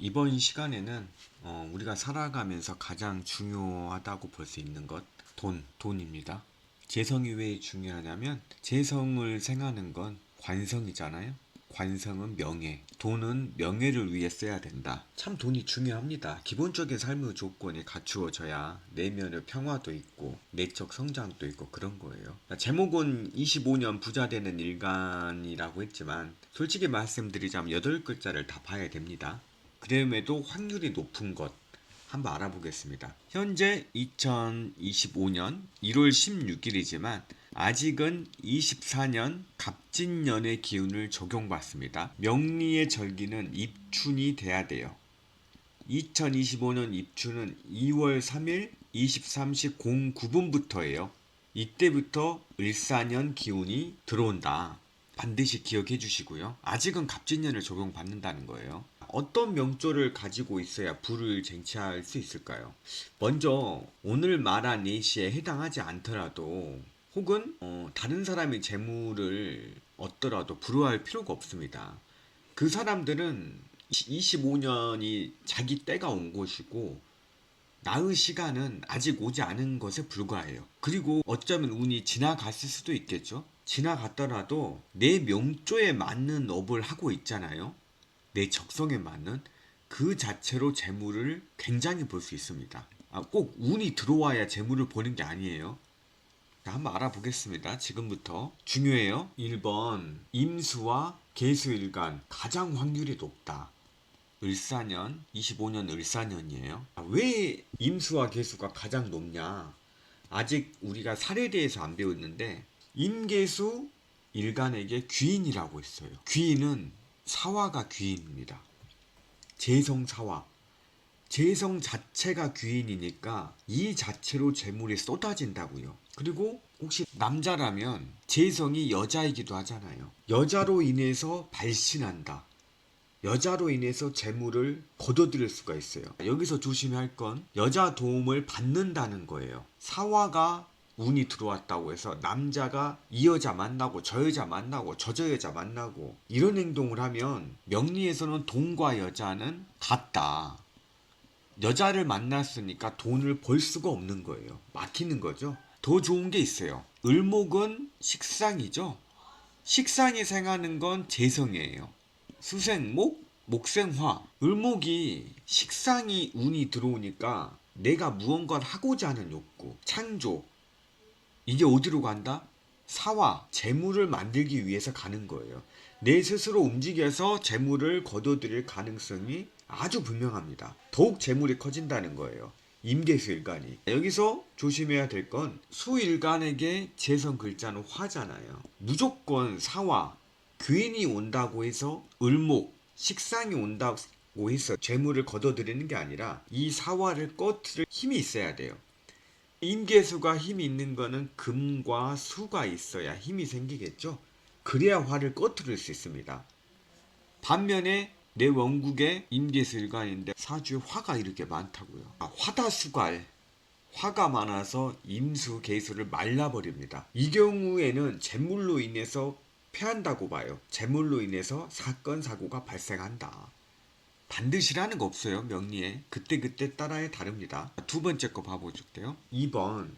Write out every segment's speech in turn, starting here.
이번 시간에는 어, 우리가 살아가면서 가장 중요하다고 볼 수 있는 것, 돈, 돈입니다. 재성이 왜 중요하냐면 재성을 생하는 건 관성이잖아요. 관성은 명예, 돈은 명예를 위해 써야 된다. 참 돈이 중요합니다. 기본적인 삶의 조건이 갖추어져야 내면의 평화도 있고 내적 성장도 있고 그런 거예요. 제목은 25년 부자 되는 일간이라고 했지만 솔직히 말씀드리자면 8글자를 다 봐야 됩니다. 그럼에도 확률이 높은 것 한번 알아보겠습니다. 현재 2025년 1월 16일이지만 아직은 24년 갑진년의 기운을 적용받습니다. 명리의 절기는 입춘이 돼야 돼요. 2025년 입춘은 2월 3일 23시 09분부터예요. 이때부터 을사년 기운이 들어온다. 반드시 기억해 주시고요. 아직은 갑진년을 적용받는다는 거예요. 어떤 명조를 가지고 있어야 불을 쟁취할 수 있을까요? 먼저 오늘 말한 예시에 해당하지 않더라도 혹은 어, 다른 사람의 재물을 얻더라도 부러워할 필요가 없습니다. 그 사람들은 25년이 자기 때가 온 것이고 나의 시간은 아직 오지 않은 것에 불과해요. 그리고 어쩌면 운이 지나갔을 수도 있겠죠. 지나갔더라도 내 명조에 맞는 업을 하고 있잖아요. 내 적성에 맞는 그 자체로 재물을 굉장히 볼 수 있습니다. 아, 꼭 운이 들어와야 재물을 보는 게 아니에요. 자, 한번 알아보겠습니다. 지금부터 중요해요. 1번 임수와 개수일간 가장 확률이 높다. 을사년 25년 을사년이에요. 아, 왜 임수와 개수가 가장 높냐? 아직 우리가 살에 대해서 안 배웠는데 임계수 일간에게 귀인이라고 있어요. 귀인은 사화가 귀인입니다. 재성 사화. 재성 자체가 귀인이니까 이 자체로 재물이 쏟아진다고요. 그리고 혹시 남자라면 재성이 여자이기도 하잖아요. 여자로 인해서 발신한다. 여자로 인해서 재물을 거둬들일 수가 있어요. 여기서 조심해야 할건 여자 도움을 받는다는 거예요. 사화가 운이 들어왔다고 해서 남자가 이 여자 만나고 저 여자 만나고 저 저 여자 만나고 이런 행동을 하면 명리에서는 돈과 여자는 같다. 여자를 만났으니까 돈을 벌 수가 없는 거예요. 막히는 거죠. 더 좋은 게 있어요. 을목은 식상이죠. 식상이 생하는 건 재성이에요. 수생목, 목생화. 을목이 식상이 운이 들어오니까 내가 무언가를 하고자 하는 욕구, 창조. 이게 어디로 간다? 사화, 재물을 만들기 위해서 가는 거예요. 내 스스로 움직여서 재물을 거둬들일 가능성이 아주 분명합니다. 더욱 재물이 커진다는 거예요. 임계수일간이. 여기서 조심해야 될 건 수일간에게 재성 글자는 화잖아요. 무조건 사화, 귀인이 온다고 해서 을목, 식상이 온다고 해서 재물을 거둬들이는 게 아니라 이 사화를 꺼트릴 힘이 있어야 돼요. 임계수가 힘이 있는 거는 금과 수가 있어야 힘이 생기겠죠. 그래야 화를 꺼트릴 수 있습니다. 반면에 내 원국의 임계수일관인데 사주에 화가 이렇게 많다고요. 아, 화다수갈 화가 많아서 임수 개수를 말라버립니다. 이 경우에는 재물로 인해서 패한다고 봐요. 재물로 인해서 사건 사고가 발생한다. 반드시라는 거 없어요. 명리에 그때그때 따라야 다릅니다. 두 번째 거 봐보실게요. 2번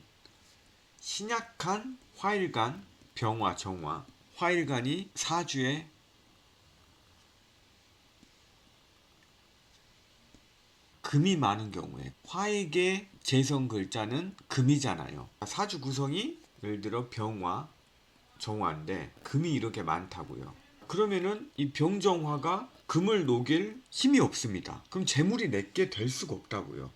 신약한 화일간 병화 정화 화일간이 사주에 금이 많은 경우에 화에게 재성 글자는 금이잖아요. 사주 구성이 예를 들어 병화, 정화인데 금이 이렇게 많다고요. 그러면은 이 병정화가 금을 녹일 힘이 없습니다. 그럼 재물이 내게 될 수가 없다고요.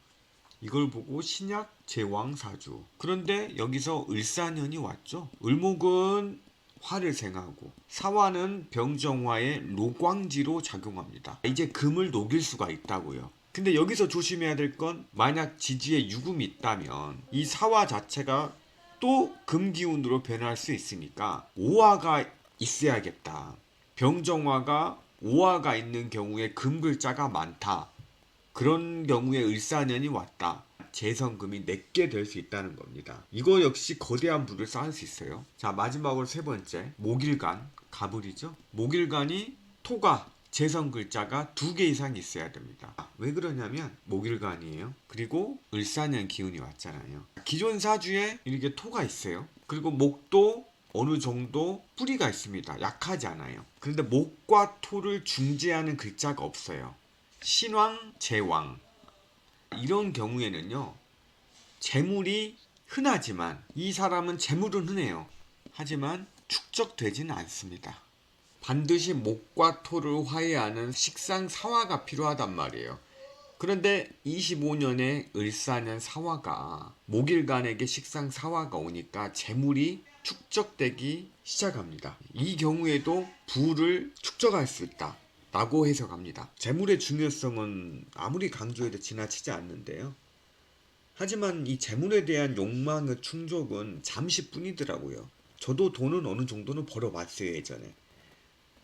이걸 보고 신약 제왕사주. 그런데 여기서 을사년이 왔죠. 을목은 화를 생하고 사화는 병정화의 로광지로 작용합니다. 이제 금을 녹일 수가 있다고요. 근데 여기서 조심해야 될 건 만약 지지에 유금이 있다면 이 사화 자체가 또 금기운으로 변할 수 있으니까 오화가 있어야겠다. 병정화가 오화가 있는 경우에 금글자가 많다. 그런 경우에 을사년이 왔다. 재성금이 내게 될 수 있다는 겁니다. 이거 역시 거대한 부를 쌓을 수 있어요. 자 마지막으로 세 번째 목일간 가불이죠. 목일간이 토가 재성 글자가 두 개 이상 있어야 됩니다. 아, 왜 그러냐면 목일간이에요. 그리고 을사년 기운이 왔잖아요. 기존 사주에 이렇게 토가 있어요. 그리고 목도 어느 정도 뿌리가 있습니다. 약하지 않아요. 그런데 목과 토를 중재하는 글자가 없어요. 신왕, 제왕. 이런 경우에는요. 재물이 흔하지만 이 사람은 재물은 흔해요. 하지만 축적되지는 않습니다. 반드시 목과 토를 화해하는 식상 사화가 필요하단 말이에요. 그런데 25년에 을사년 사화가 목일간에게 식상 사화가 오니까 재물이 축적되기 시작합니다. 이 경우에도 부를 축적할 수 있다. 라고 해석합니다. 재물의 중요성은 아무리 강조해도 지나치지 않는데요. 하지만 이 재물에 대한 욕망의 충족은 잠시뿐이더라고요. 저도 돈은 어느 정도는 벌어봤어요 예전에.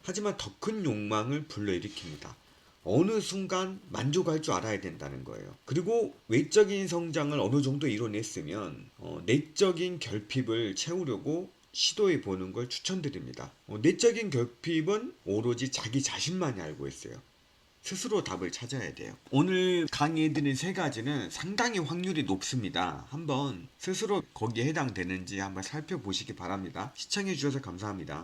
하지만 더 큰 욕망을 불러일으킵니다. 어느 순간 만족할 줄 알아야 된다는 거예요. 그리고 외적인 성장을 어느 정도 이뤄냈으면 어, 내적인 결핍을 채우려고 시도해 보는 걸 추천드립니다. 어, 내적인 결핍은 오로지 자기 자신만이 알고 있어요. 스스로 답을 찾아야 돼요. 오늘 강의해드린 세 가지는 상당히 확률이 높습니다. 한번 스스로 거기에 해당되는지 한번 살펴보시기 바랍니다. 시청해주셔서 감사합니다.